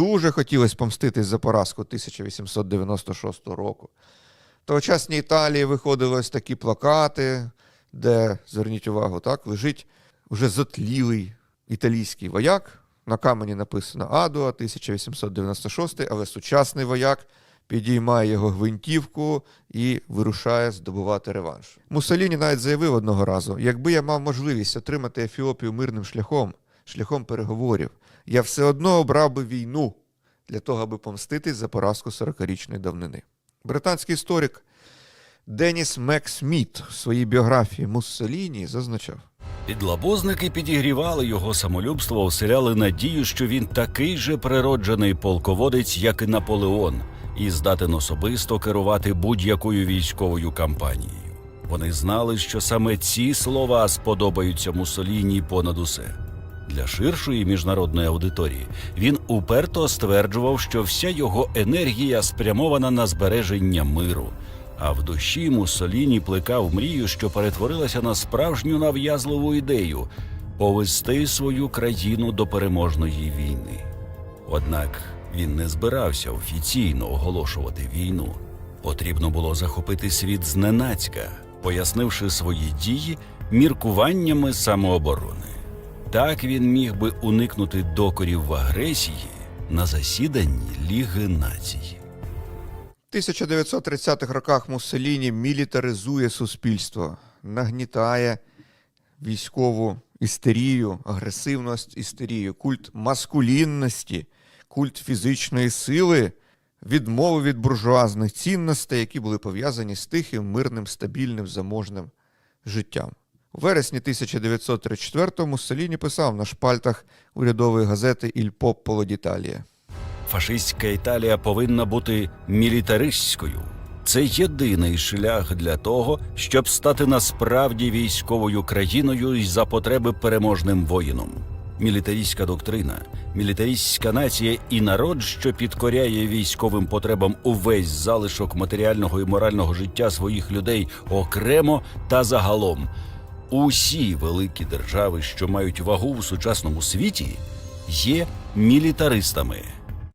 дуже хотілося помститись за поразку 1896 року. Тогочасній Італії виходили такі плакати, де, зверніть увагу, так, лежить вже затлілий італійський вояк. На камені написано Адуа 1896, але сучасний вояк підіймає його гвинтівку і вирушає здобувати реванш. Муссоліні навіть заявив одного разу: якби я мав можливість отримати Ефіопію мирним шляхом, шляхом переговорів, я все одно обрав би війну для того, аби помститись за поразку 40-річної давнини. Британський історик Деніс Максміт в своїй біографії Муссоліні зазначав. Підлабузники підігрівали його самолюбство, оселяли надію, що він такий же природжений полководець, як і Наполеон, і здатен особисто керувати будь-якою військовою кампанією. Вони знали, що саме ці слова сподобаються Муссоліні понад усе. Для ширшої міжнародної аудиторії він уперто стверджував, що вся його енергія спрямована на збереження миру. А в душі Муссоліні плекав мрію, що перетворилася на справжню нав'язливу ідею повести свою країну до переможної війни. Однак він не збирався офіційно оголошувати війну. Потрібно було захопити світ зненацька, пояснивши свої дії міркуваннями самооборони. Так він міг би уникнути докорів в агресії на засіданні Ліги націй. В 1930-х роках Муссоліні мілітаризує суспільство, нагнітає військову істерію, агресивність істерію, культ маскулінності, культ фізичної сили, відмови від буржуазних цінностей, які були пов'язані з тихим, мирним, стабільним, заможним життям. У вересні 1934-го Муссоліні писав на шпальтах урядової газети «Іль Попполо d'Італія». Фашистська Італія повинна бути мілітаристською. Це єдиний шлях для того, щоб стати насправді військовою країною і за потреби переможним воїном. Мілітаристська доктрина, мілітаристська нація і народ, що підкоряє військовим потребам увесь залишок матеріального і морального життя своїх людей окремо та загалом. Усі великі держави, що мають вагу в сучасному світі, є мілітаристами.